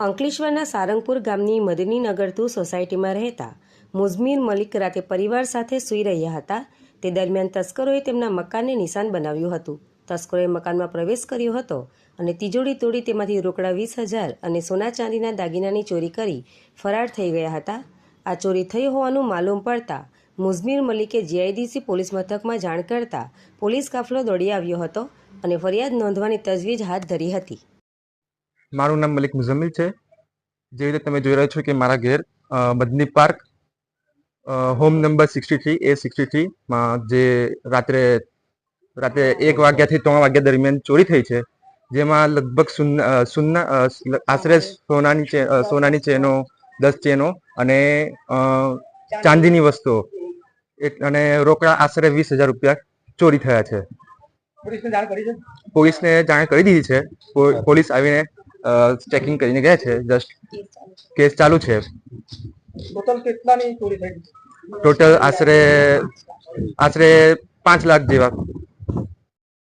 અંકલેશ્વરના સારંગપુર ગામની મદનીનગર ટુ સોસાયટીમાં રહેતા મુઝમીર મલિક રાતે પરિવાર સાથે સૂઈ રહ્યા હતા. તે દરમિયાન તસ્કરોએ તેમના મકાનને નિશાન બનાવ્યું હતું. તસ્કરોએ મકાનમાં પ્રવેશ કર્યો હતો અને તિજોરી તોડી તેમાંથી રોકડા વીસ હજાર અને સોના ચાંદીના દાગીનાની ચોરી કરી ફરાર થઈ ગયા હતા. આ ચોરી થઈ હોવાનું માલુમ પડતા મુઝમીર મલિકે જીઆઈડીસી પોલીસ મથકમાં જાણ કરતા પોલીસ કાફલો દોડી આવ્યો હતો અને ફરિયાદ નોંધવાની તજવીજ હાથ ધરી હતી. મારું નામ મલિક મુઝમ્મિલ છે. જે રીતે તમે જોઈ રહ્યા છો કે મારા ઘેર બદની park home number sixty three A sixty થ્રીમાં જે રાત્રે રાત્રે એક વાગ્યાથી ત્રણ વાગ્યા દરમિયાન ચોરી થઈ છે. જેમાં લગભગ અ, આશરે સોનાની સોનાની ચેનો દસ ચેનો અને ચાંદીની વસ્તુઓ. અને રોકડા આશરે વીસ હજાર રૂપિયા ચોરી થયા છે. પોલીસને જાણ કરી છે? પોલીસને જાણ કરી દીધી છે. પોલીસ આવીને ચેકિંગ કરીને ગયા છે જસ્ટ કેસ ચાલુ છે. ટોટલ કેટલાની ચોરી થઈ? ટોટલ આશરે આશરે પાંચ લાખ જેવા.